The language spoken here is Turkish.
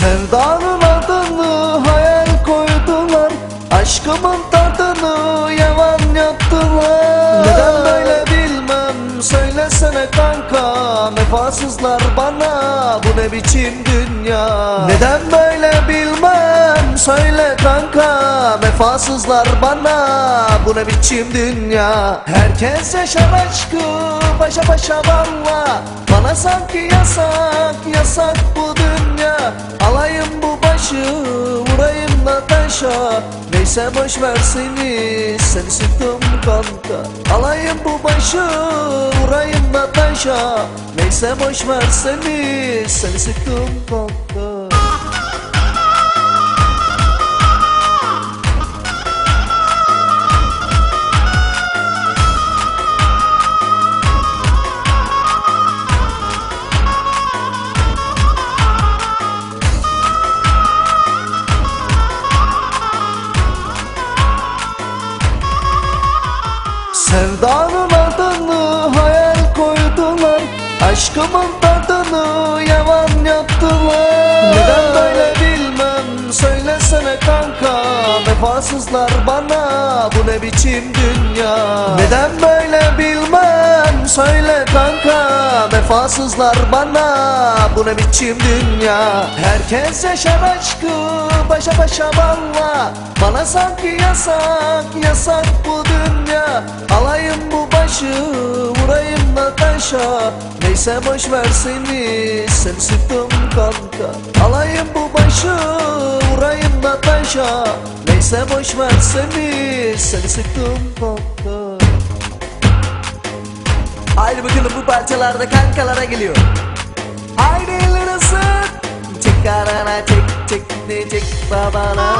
Sevdanın adını hayal koydular. Aşkımın tadını yavan yaptılar. Neden böyle bilmem söylesene kanka. Vefasızlar bana bu ne biçim dünya? Neden böyle bilmem söyle kanka. Vefasızlar bana bu ne biçim dünya? Herkes yaşar aşkı başa başa valla. Bana sanki yasak yasak bu dünya. Alayım bu başı vurayım da taşa. Neyse boş ver seni seni sıktım kanka. Alayım bu başı vurayım da taşa. Neyse boş ver seni seni sıktım kanka Sevdanın adını hayal koydular. Aşkımın tadını yavan yaptılar. Neden böyle bilmem söylesene kanka. Vefasızlar bana bu ne biçim dünya? Neden böyle bilmem söyle kanka Vefasızlar bana. Bu ne biçim dünya? Herkes yaşar aşkı başa başa valla. Bana sanki yasak yasak bu dünya. Alayım bu başı vurayım da taşa. Neyse boş ver seni seni sıktım kanka. Alayım bu başı vurayım da taşa. Neyse boş ver seni seni sıktım kanka Haydi bakalım bu parçalarda kankalara geliyor. Haydi elini sık Çek karana çek çek ne çek babana